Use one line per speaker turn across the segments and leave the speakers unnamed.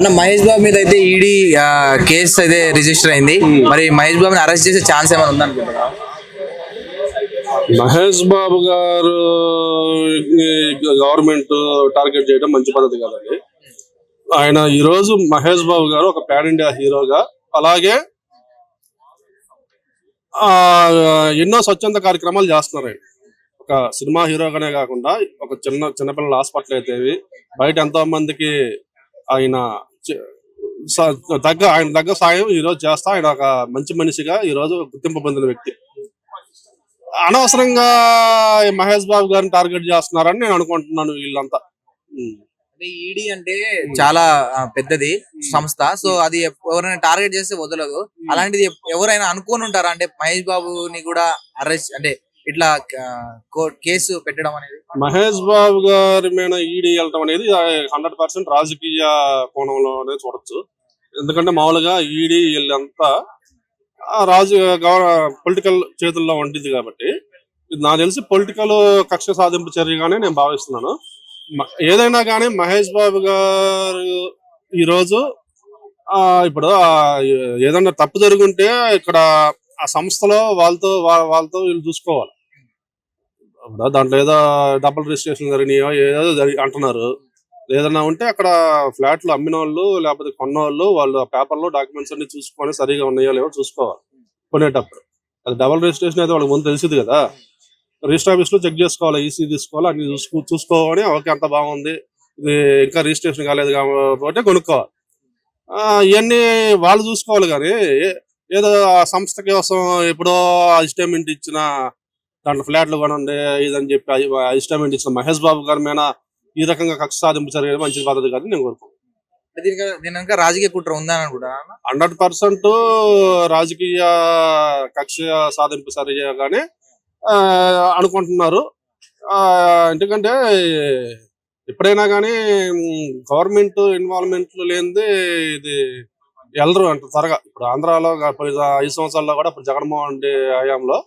అన్న మహేష్ బాబు మీద అయితే ఈడీ కేసు అయితే రిజిస్టర్ అయింది. మరి మహేష్ బాబుని అరెస్ట్ చేసే ఛాన్స్ ఏమైనా ఉందనుకుంటున్నా
మహేష్ బాబు గారు గవర్నమెంట్ టార్గెట్ చేయడం మంచి పద్ధతి కాదండి. ఆయన ఈ రోజు మహేష్ బాబు గారు ఒక ప్యాన్ ఇండియా హీరోగా అలాగే ఆ ఎన్నో స్వచ్ఛంద కార్యక్రమాలు చేస్తున్నారు ఒక సినిమా హీరోగానే కాకుండా ఒక చిన్న చిన్నపిల్లల హాస్పిటల్ అయితే బయట ఎంతో మందికి ఆయన తగ్గ ఆయన తగ్గ సాయం ఈ రోజు చేస్తా. ఆయన ఒక మంచి మనిషిగా ఈ రోజు గుర్తింపు పొందిన వ్యక్తి. అనవసరంగా మహేష్ బాబు గారిని టార్గెట్ చేస్తున్నారని నేను అనుకుంటున్నాను వీళ్ళంతా.
ఈడీ అంటే చాలా పెద్దది సంస్థ. సో అది ఎవరైనా టార్గెట్ చేస్తే వదలదు. అలాంటిది ఎవరైనా అనుకోని ఉంటారా అంటే మహేష్ బాబుని కూడా అరెస్ట్ అంటే ఇట్లా కేసు పెట్టడం అనేది?
మహేష్ బాబు గారి మీద ఈడీ వెళ్ళటం అనేది హండ్రెడ్ పర్సెంట్ రాజకీయ కోణంలోనే చూడొచ్చు. ఎందుకంటే మామూలుగా ఈడీ వీళ్ళంతా ఆ రాజు పొలిటికల్ చేతుల్లో ఉంటుంది కాబట్టి. ఇది నాకు తెలిసి పొలిటికల్ కక్ష సాధింపు చర్యగానే నేను భావిస్తున్నాను. ఏదైనా కానీ మహేష్ బాబు గారు ఈరోజు ఆ, ఇప్పుడు ఆ, ఏదైనా తప్పు జరుగుంటే ఇక్కడ ఆ సంస్థలో వాళ్ళతో వాళ్ళతో వీళ్ళు చూసుకోవాలి. ఇప్పుడు దాంట్లో ఏదో డబుల్ రిజిస్ట్రేషన్ జరిగినాయో ఏదో అంటున్నారు. ఏదన్నా ఉంటే అక్కడ ఫ్లాట్లు అమ్మిన వాళ్ళు లేకపోతే కొన్న వాళ్ళు వాళ్ళు పేపర్లో డాక్యుమెంట్స్ అన్ని చూసుకొని సరిగా ఉన్నాయో లేవో చూసుకోవాలి. కొనేటప్పుడు. అది డబుల్ రిజిస్ట్రేషన్ అయితే వాళ్ళకి ముందు తెలిసింది కదా. రిజిస్టర్ ఆఫీస్లో చెక్ చేసుకోవాలి ఈసీ తీసుకోవాలి అన్ని చూసుకో చూసుకోవాలి ఓకే అంత బాగుంది. ఇది ఇంకా రిజిస్ట్రేషన్ కాలేదు కాబట్టి కొనుక్కోవాలి. ఇవన్నీ వాళ్ళు చూసుకోవాలి కానీ ఏదో సంస్థ కోసం ఎప్పుడో అజిస్టేమెంట్ ఇచ్చిన దాంట్లో ఫ్లాట్లు కొనండి ఇదని చెప్పి అజిస్టేమెంట్ ఇచ్చిన మహేష్ బాబు గారి మీద ఈ రకంగా కక్ష సాధింపు జరిగేది మంచి పద్ధతి కాదు నేను కోరుకుంటున్నాను.
అంటే దీనికి దీని రాజకీయ కుట్ర ఉందని అనుకుంటున్నా
హండ్రెడ్ పర్సెంట్ రాజకీయ కక్ష సాధింపు సరిగానే అనుకుంటున్నారు. ఎందుకంటే ఎప్పుడైనా కానీ గవర్నమెంట్ ఇన్వాల్వ్మెంట్ లేనిది ఇది వెళ్ళరు అంట త్వరగా. ఇప్పుడు ఆంధ్రాలో ఐదు సంవత్సరాల్లో కూడా ఇప్పుడు జగన్మోహన్ రెడ్డి హయాంలో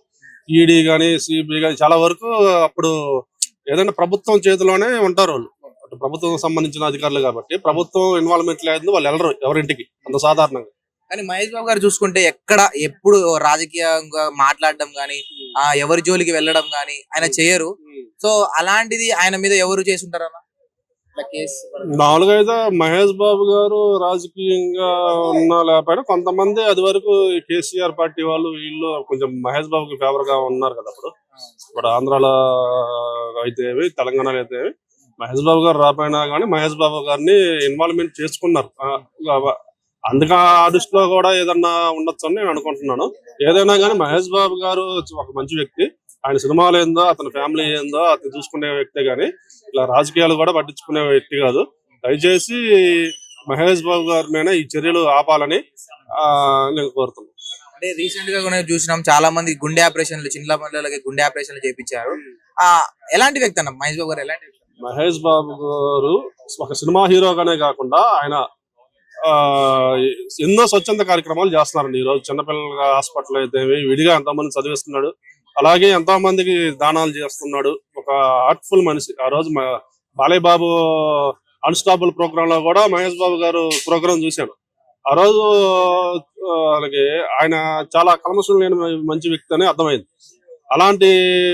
ఈడీ కానీ సిబిఐ కానీ చాలా వరకు అప్పుడు ఏదైనా ప్రభుత్వం చేతిలోనే ఉంటారు వాళ్ళు. ప్రభుత్వం సంబంధించిన అధికారులు కాబట్టి ప్రభుత్వం ఇన్వాల్వ్మెంట్ లేదు వాళ్ళు వెళ్ళరు ఎవరింటికి. అంత సాధారణంగా.
కానీ మహేష్ బాబు గారు చూసుకుంటే ఎక్కడ ఎప్పుడు రాజకీయంగా మాట్లాడడం గానీ ఆ ఎవరి జోలికి వెళ్ళడం గానీ ఆయన చేయరు. సో అలాంటిది ఆయన మీద ఎవరు చేసి ఉంటారన్న
మామూలుగా అయితే మహేష్ బాబు గారు రాజకీయంగా ఉన్నా లేకపోయినా కొంతమంది అది వరకు కేసీఆర్ పార్టీ వాళ్ళు వీళ్ళు కొంచెం మహేష్ బాబుకి ఫేవర్గా ఉన్నారు కదా అప్పుడు. ఇప్పుడు ఆంధ్రాలో అయితే తెలంగాణలో అయితే మహేష్ బాబు గారు రాపోయినా కానీ మహేష్ బాబు గారిని ఇన్వాల్వ్మెంట్ చేసుకున్నారు. అందుకే ఆ దృష్టిలో కూడా ఏదన్నా ఉండొచ్చు అని నేను అనుకుంటున్నాను. ఏదైనా కానీ మహేష్ బాబు గారు ఒక మంచి వ్యక్తి. ఆయన సినిమాలు ఏందో అతని ఫ్యామిలీ ఏందో అతను చూసుకునే వ్యక్తే గాని ఇలా రాజకీయాలు కూడా పట్టించుకునే వ్యక్తి కాదు. దయచేసి మహేష్ బాబు గారి మీద ఈ చర్యలు ఆపాలని ఆ, నేను కోరుతున్నాను.
అంటే రీసెంట్గా కూడా చూసినాం చాలా మంది గుండె ఆపరేషన్లు చిన్న పిల్లలకి గుండె ఆపరేషన్లు చేయించారు ఆ ఎలాంటి వ్యక్తి అన్న? మహేష్ బాబు గారు ఎలాంటి
మహేష్ బాబు గారు ఒక సినిమా హీరోగానే కాకుండా ఆయన ఎన్నో స్వచ్ఛంద కార్యక్రమాలు చేస్తున్నారండి. ఈ రోజు చిన్నపిల్లల హాస్పిటల్ అయితే విడిగా ఎంతో మంది చదివిస్తున్నాడు. అలాగే ఎంతో మందికి దానాలు చేస్తున్నాడు. ఒక ఆర్ట్ఫుల్ మనిషి. ఆ రోజు మా- బాలయ్య బాబు అన్స్టాపుల్ ప్రోగ్రామ్లో కూడా మహేష్ బాబు గారు ప్రోగ్రామ్ చూశాను ఆ రోజు అలాగే ఆయన చాలా కల్మషం లేని మంచి వ్యక్తి అని అర్థమైంది. అలాంటి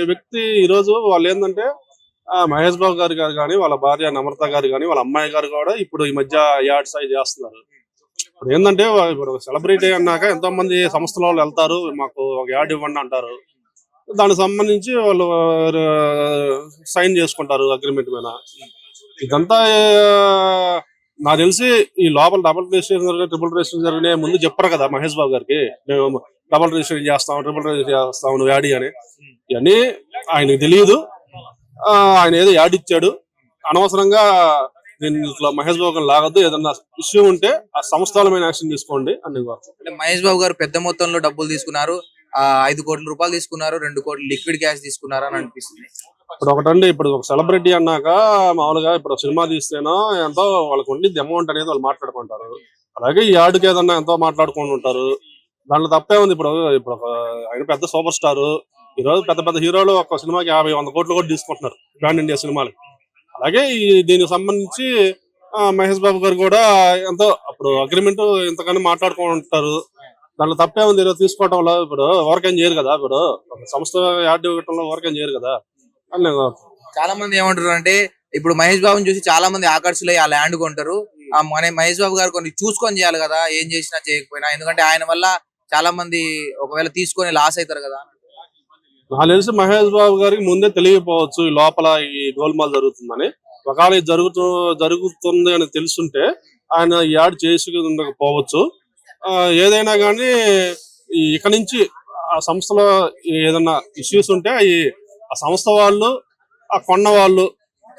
వ్యక్తి ఈ రోజు వాళ్ళు ఏంటంటే ఆ, మహేష్ బాబు గారు గారు కానీ వాళ్ళ భార్య నమ్రత గారు కానీ వాళ్ళ అమ్మాయి గారు కూడా ఇప్పుడు ఈ మధ్య యాడ్ అవి చేస్తున్నారు. ఇప్పుడు ఏంటంటే ఇప్పుడు సెలబ్రిటీ అన్నాక ఎంతో మంది సంస్థల వాళ్ళు వెళ్తారు మాకు ఒక యాడ్ ఇవ్వండి అంటారు. దానికి సంబంధించి వాళ్ళు సైన్ చేసుకుంటారు అగ్రిమెంట్ మీద. ఇదంతా నాకు తెలిసి ఈ లోపల డబుల్ రిజిస్ట్రేషన్ జరిగిన ట్రిపుల్ రిజిస్ట్రేషన్ జరిగిన ముందు చెప్పరు కదా మహేష్ బాబు గారికి. మేము డబుల్ రిజిస్ట్రేషన్ చేస్తాం ట్రిపుల్ రిజిస్ట్రేషన్ చేస్తాం నువ్వు యాడ్ అని. ఇవన్నీ ఆయనకు తెలియదు. ఆ, ఆయన ఏదో యాడ్ ఇచ్చాడు. అనవసరంగా ఇట్లా మహేష్ బాబు గారిని లాగద్దు ఏదన్నా ఇష్యూ ఉంటే ఆ సంస్థలమైన యాక్షన్ తీసుకోండి అని
మహేష్ బాబు గారు పెద్ద మొత్తంలో డబ్బులు తీసుకున్నారు. ఐదు కోట్ల రూపాయలు తీసుకున్నారు రెండు కోట్ల లిక్విడ్ క్యాష్ తీసుకున్నారు అని అనిపిస్తుంది.
ఇప్పుడు ఒకటండి ఇప్పుడు ఒక సెలబ్రిటీ అన్నాక మామూలుగా ఇప్పుడు సినిమా తీస్తేనో ఎంతో వాళ్ళకి ఉండి అమౌంట్ అనేది వాళ్ళు మాట్లాడుకుంటారు. అలాగే ఈ యాడ్కి ఏదన్నా ఎంతో మాట్లాడుకుని ఉంటారు. దాంట్లో తప్పే ఉంది. ఇప్పుడు ఇప్పుడు ఒక ఆయన పెద్ద సూపర్ స్టార్. ఈ రోజు పెద్ద పెద్ద హీరోలు ఒక సినిమాకి యాభై వంద కోట్లు కూడా తీసుకుంటున్నారు బ్రాండ్ ఇండియా సినిమాలు. అలాగే ఈ దీనికి సంబంధించి ఆ, మహేష్ బాబు గారు కూడా ఎంతో అప్పుడు అగ్రిమెంట్ ఇంతకన్నా మాట్లాడుకుంటారు. దాంట్లో తప్పే ఉంది ఈరోజు తీసుకోవటంలో ఇప్పుడు ఎవరికైనా చేయరు కదా ఇప్పుడు సంస్థ యాడ్ ఇవ్వటంలో ఎవరికైనా చేయరు కదా. అని నేను
చాలా మంది ఏమంటారు అంటే ఇప్పుడు మహేష్ బాబుని చూసి చాలా మంది ఆకర్షులై ఆ ల్యాండ్ కొంటారు. ఆ మన మహేష్ బాబు గారు కొన్ని చూసుకొని చేయాలి కదా ఏం చేసినా చేయకపోయినా. ఎందుకంటే ఆయన వల్ల చాలా మంది ఒకవేళ తీసుకొని లాస్ అవుతారు కదా.
నాకు తెలిసి మహేష్ బాబు గారికి ముందే తెలియకపోవచ్చు ఈ లోపల ఈ గోల్మాల్ జరుగుతుందని. ఒకవేళ జరుగుతూ జరుగుతుంది అని తెలుసుంటే ఆయన ఈ యాడ్ చేసి ఉండకపోవచ్చు. ఆ, ఏదైనా కానీ ఇక్కడ నుంచి ఆ సంస్థలో ఏదైనా ఇష్యూస్ ఉంటే అవి ఆ సంస్థ వాళ్ళు ఆ కొన్న వాళ్ళు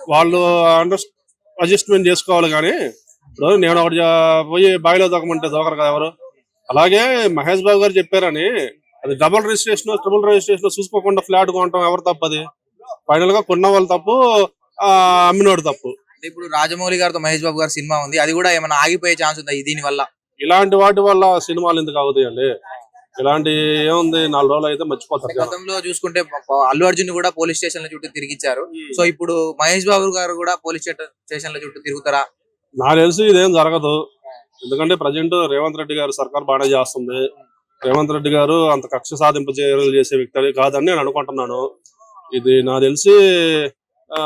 వాళ్ళు అండర్ అడ్జస్ట్మెంట్ చేసుకోవాలి కానీ ఇప్పుడు నేను ఒకటి పోయి బావిలో దొక్కమంటే దొకరు కదా ఎవరు? అలాగే మహేష్ బాబు గారు చెప్పారని అది డబుల్ రిజిస్ట్రేషన్ ట్రిపుల్ రిజిస్ట్రేషన్ చూసుకోకుండా ఫ్లాట్ కొనటం ఎవరు తప్పది ఫైనల్గా కొన్న వాళ్ళు తప్పు ఆ, అమ్మినోడు తప్పు.
ఇప్పుడు రాజమౌళి గారితో మహేష్ బాబు గారి సినిమా ఉంది అది కూడా ఏమైనా ఆగిపోయే ఛాన్స్ ఉందా దీని వల్ల
ఇలాంటి వాటి వల్ల సినిమాలు ఎందుకు అవుతాయండి ఇలాంటి ఏముంది? నాలుగు రోజులు అయితే మర్చిపోతారు.
గతంలో చూసుకుంటే అల్లు అర్జున్ కూడా పోలీస్ స్టేషన్ చుట్టూ తిరిగిచ్చారు. సో ఇప్పుడు మహేష్ బాబు గారు కూడా పోలీస్ స్టేషన్ చుట్టూ తిరుగుతారా?
నాకు తెలిసి ఇదేం జరగదు. ఎందుకంటే ప్రజెంట్ రేవంత్ రెడ్డి గారు సర్కార్ బాగానే చేస్తుంది. రేవంత్ రెడ్డి గారు అంత కక్ష సాధింపు చర్యలు చేసే వ్యక్తి కాదని నేను అనుకుంటున్నాను. ఇది నాకు తెలిసి ఆ,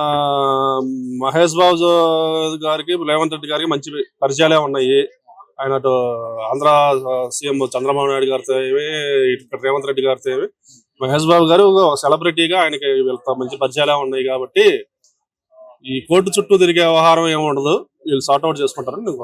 మహేష్ బాబు గారికి రేవంత్ రెడ్డి గారికి మంచి పరిచయాలే ఉన్నాయి. ఆయన అటు ఆంధ్ర సీఎం చంద్రబాబు నాయుడు గారితో ఏమి ఇక్కడ రేవంత్ రెడ్డి గారితో ఏమి మహేష్ బాబు గారు ఒక సెలబ్రిటీగా ఆయనకి వీళ్ళతో మంచి పరిచయాలే ఉన్నాయి కాబట్టి ఈ కోర్టు చుట్టూ తిరిగే వ్యవహారం ఏమి ఉండదు. వీళ్ళు సార్ట్అవుట్ చేసుకుంటారని నేను